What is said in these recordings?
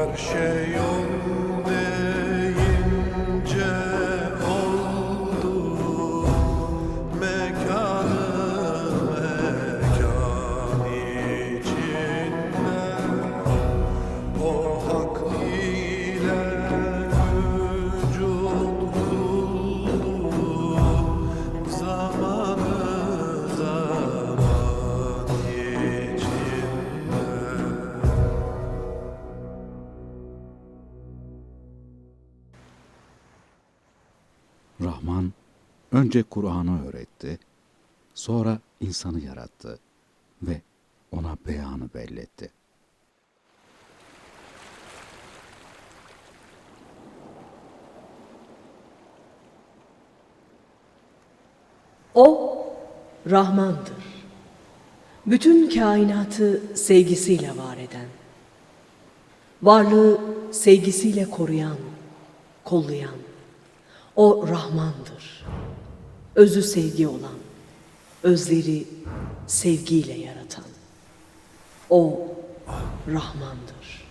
Her şey yol Rahman önce Kur'an'ı öğretti, sonra insanı yarattı ve ona beyanı belletti. O Rahmandır. Bütün kainatı sevgisiyle var eden, varlığı sevgisiyle koruyan, kollayan, o Rahmandır. Özü sevgi olan, özleri sevgiyle yaratan, o Rahmandır.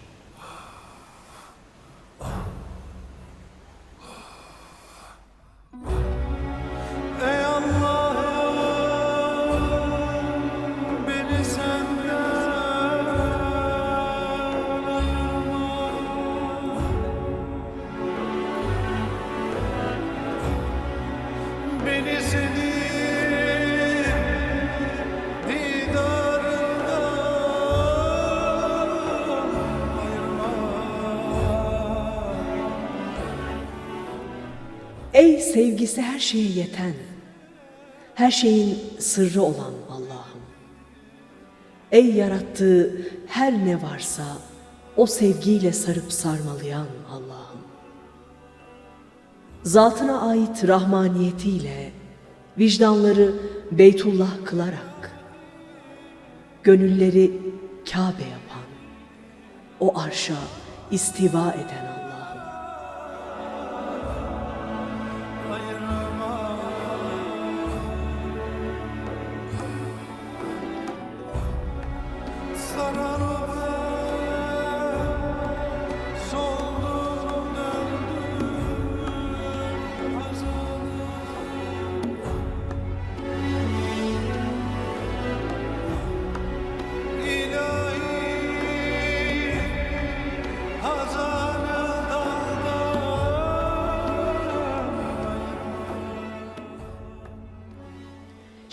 Ey sevgisi her şeye yeten, her şeyin sırrı olan Allah'ım. Ey yarattığı her ne varsa o sevgiyle sarıp sarmalayan Allah'ım. Zatına ait rahmaniyetiyle vicdanları Beytullah kılarak, gönülleri Kabe yapan, o arşa istiva eden Allah'ım.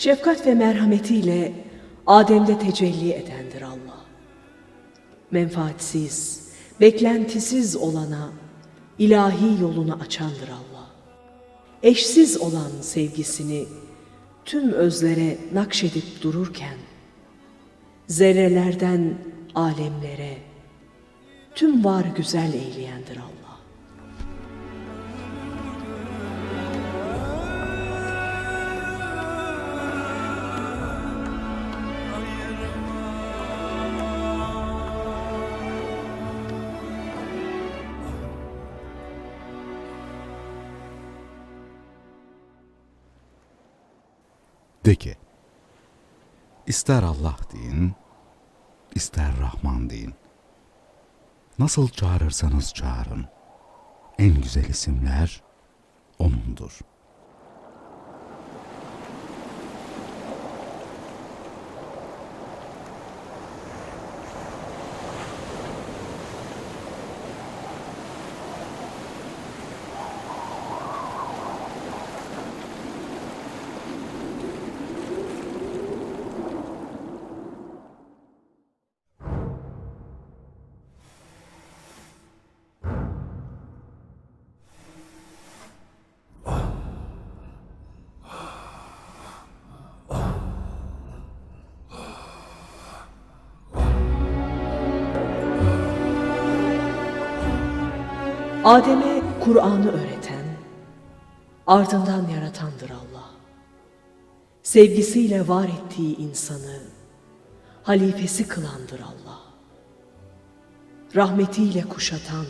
Şefkat ve merhametiyle Adem'de tecelli edendir Allah. Menfaatsiz, beklentisiz olana ilahi yolunu açandır Allah. Eşsiz olan sevgisini tüm özlere nakşedip dururken, zerrelerden alemlere tüm var güzel eyleyendir Allah. De ki, ister Allah deyin, ister Rahman deyin. Nasıl çağırırsanız çağırın. En güzel isimler O'nundur. Adem'e Kur'an'ı öğreten, ardından yaratandır Allah. Sevgisiyle var ettiği insanı halifesi kılandır Allah. Rahmetiyle kuşatan,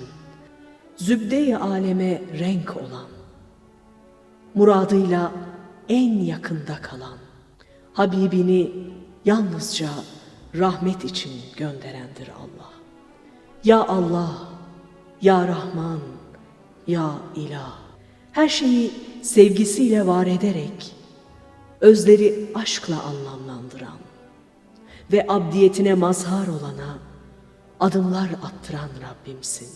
zübde-i aleme renk olan, muradıyla en yakında kalan, Habibini yalnızca rahmet için gönderendir Allah. Ya Allah, Ya Rahman, Ya İlah. Her şeyi sevgisiyle var ederek, özleri aşkla anlamlandıran ve abdiyetine mazhar olana adımlar attıran Rabbimsin.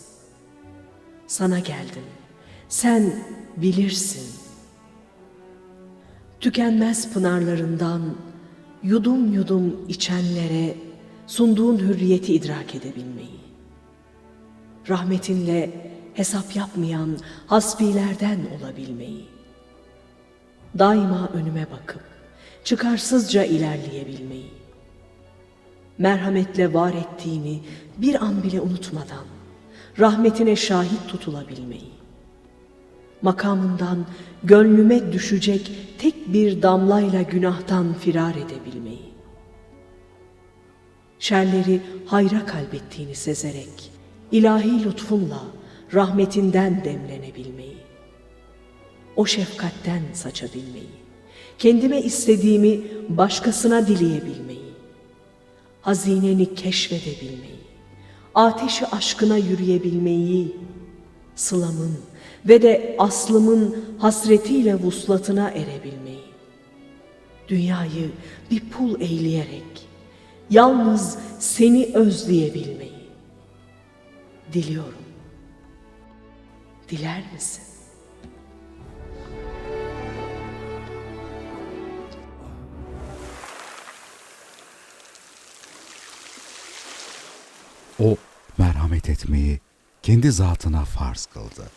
Sana geldim, sen bilirsin. Tükenmez pınarlarından yudum yudum içenlere sunduğun hürriyeti idrak edebilmeyi rahmetinle hesap yapmayan hasbilerden olabilmeyi, daima önüme bakıp çıkarsızca ilerleyebilmeyi, merhametle var ettiğini bir an bile unutmadan rahmetine şahit tutulabilmeyi, makamından gönlüme düşecek tek bir damlayla günahtan firar edebilmeyi, şerleri hayra kalbettiğini sezerek, ilahi lütfunla rahmetinden demlenebilmeyi, o şefkatten saçabilmeyi, kendime istediğimi başkasına dileyebilmeyi, hazineni keşfedebilmeyi, ateşi aşkına yürüyebilmeyi, sılamın ve de aslımın hasretiyle vuslatına erebilmeyi, dünyayı bir pul eyleyerek, yalnız seni özleyebilmeyi diliyorum. Diler misin? O merhamet etmeyi kendi zatına farz kıldı.